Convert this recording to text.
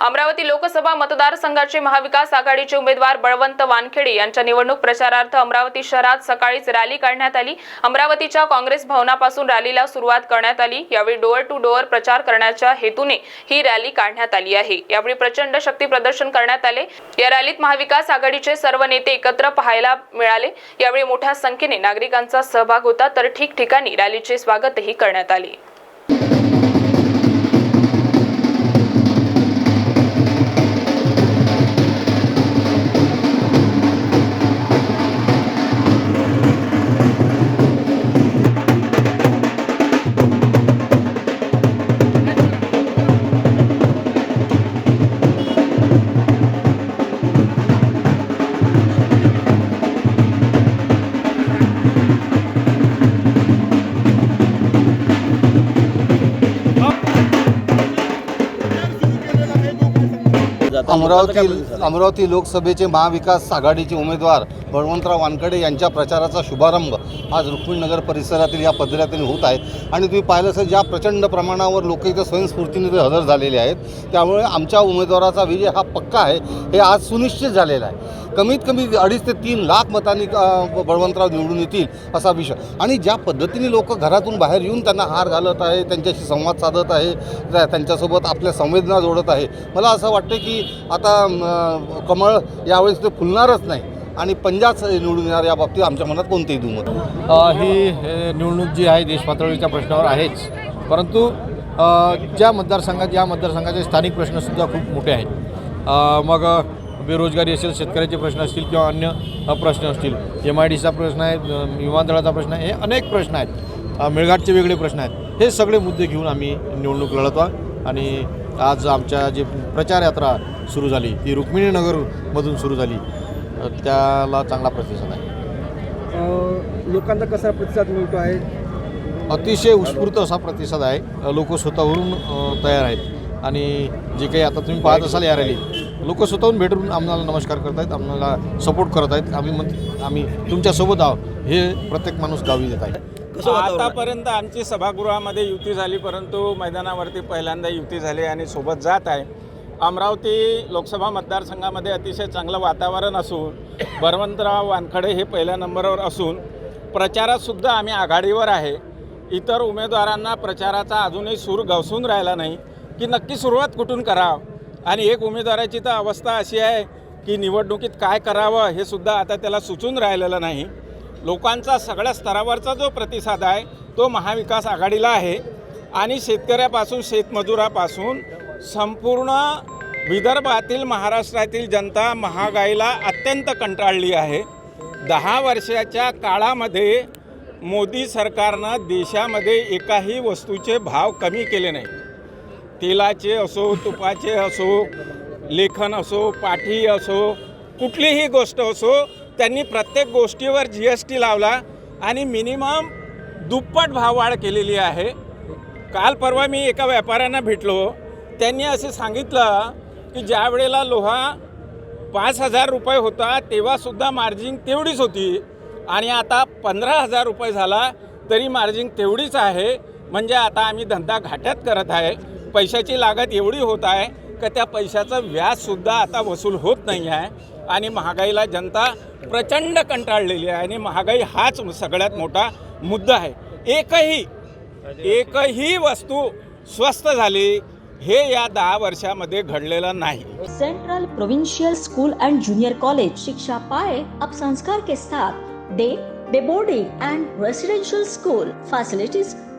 अमरावती लोकसभा मतदारसंघाचे महाविकास आघाडीचे उमेदवार बळवंत वानखेडे यांच्या निवडणूक प्रचारार्थ अमरावती शहरात सकाळीच रॅली काढण्यात आली. अमरावतीच्या काँग्रेस भवनापासून रॅलीला सुरुवात करण्यात आली. यावेळी डोअर टू डोअर प्रचार करण्याच्या हेतूने ही रॅली काढण्यात आली आहे. यावेळी प्रचंड शक्ती प्रदर्शन करण्यात आले. या रॅलीत महाविकास आघाडीचे सर्व नेते एकत्र पाहायला मिळाले. यावेळी मोठ्या संख्येने नागरिकांचा सहभाग होता. तर ठिकठिकाणी रॅलीचे स्वागतही करण्यात आले. अमरावती अमरावती लोकसभेचे महाविकास आघाडीचे उमेदवार बळवंतराव वानकडे यांच्या प्रचाराचा शुभारंभ आज रुक्मिणनगर परिसरातील या पद्धतीने होत आहे. आणि तुम्ही पाहिलं असेल ज्या प्रचंड प्रमाणावर लोक इथं स्वयंस्फूर्तीने ते हजर झालेले आहेत त्यामुळे आमच्या उमेदवाराचा विजय हा पक्का आहे. हे आज सुनिश्चित झालेला आहे. कमीत कमी अडीच ते तीन लाख मतांनी बळवंतराव निवडून येतील असा विषय. आणि ज्या पद्धतीने लोक घरातून बाहेर येऊन त्यांना हार घालत आहे त्यांच्याशी संवाद साधत आहे त्यांच्यासोबत आपल्या संवेदना जोडत आहे मला असं वाटतं की आता कमळ यावेळेस ते फुलणारच नाही. आणि पंजाच निवडून येणार या बाबतीत आमच्या मनात कोणतेही दुमत ही निवडणूक जी आहे देशपातळीच्या प्रश्नावर आहेच. परंतु ज्या मतदारसंघात या मतदारसंघाचे स्थानिक प्रश्नसुद्धा खूप मोठे आहेत. मग बेरोजगारी असेल शेतकऱ्याचे प्रश्न असतील किंवा अन्य प्रश्न असतील. एम आय डीचा प्रश्न आहे विमानतळाचा प्रश्न आहे हे अनेक प्रश्न आहेत. मेळघाटचे वेगळे प्रश्न आहेत. हे सगळे मुद्दे घेऊन आम्ही निवडणूक लढतो. आणि आज आमच्या जी प्रचार यात्रा सुरू झाली ती रुक्मिणीनगरमधून सुरू झाली. त्याला चांगला प्रतिसाद आहे. लोकांचा कसा प्रतिसाद मिळतो आहे? अतिशय उत्स्फूर्त असा प्रतिसाद आहे. लोक स्वतःवरून तयार आहेत. आणि जे काही आता तुम्ही पाहत असाल या रॅलीत लोक स्वतःहून भेटून आम्हाला नमस्कार करत आहेत आम्हाला सपोर्ट करत आहेत आम्ही मग आम्ही तुमच्यासोबत आहोत. हे प्रत्येक माणूस गावी देत आहे. आतापर्यंत आमची सभागृहामध्ये युती झाली परंतु मैदानावरती पहिल्यांदा युती झाली आणि सोबत जात आहे. अमरावती लोकसभा मतदारसंघामध्ये अतिशय चांगलं वातावरण असून बळवंतराव वानखडे हे पहिल्या नंबरवर असून प्रचारात सुद्धा आम्ही आघाडीवर आहे. इतर उमेदवारांना प्रचाराचा अजूनही सूर गवसून राहिला नाही की नक्की सुरुवात कुठून करावं? आणि एक उमेदवाराची तर अवस्था अशी आहे की निवडणुकीत काय करावं हे सुद्धा आता त्याला सुचून राहिलेलं नाही. लोकांचा सगळ्या स्तरावरचा जो प्रतिसाद आहे तो महाविकास आघाडीला आहे. आणि शेतकऱ्यापासून शेतमजुरापासून संपूर्ण विदर्भातील महाराष्ट्रातील जनता महागाईला अत्यंत कंटाळली आहे. दहा वर्षाच्या काळामध्ये मोदी सरकारनं देशामध्ये एकाही वस्तूचे भाव कमी केले नाही तेलाचे असो तुपाचे असो लेखन असो पाठी असो कुठलीही गोष्ट असो त्यांनी प्रत्येक गोष्टीवर जी एस टी लावला आणि मिनिमम दुप्पट भाववाढ केलेली आहे. काल परवा मी एका व्यापाऱ्यांना भेटलो. त्यांनी असे सांगितलं की ज्या वेळेला लोहा पाच हजार रुपये होता तेव्हासुद्धा मार्जिन तेवढीच होती. आणि आता पंधरा हजार रुपये झाला तरी मार्जिन तेवढीच आहे. म्हणजे आता आम्ही धंदा घाट्यात करत आहे. पैशाची लागत एवढी होत आहे का त्या पैशाचं व्याजसुद्धा आता वसूल होत नाही आहे. आणि महागाईला जनता प्रचंड कंटाळलेली आहे आणि महागाई हाच सगळ्यात मोठा मुद्दा आहे. एकही एकही वस्तू स्वस्त झाली हे या दहा वर्षामध्ये घडलेलं नाही. Central provincial school and junior college शिक्षा पाए अब संस्कार के साथ day day boarding and residential school facilities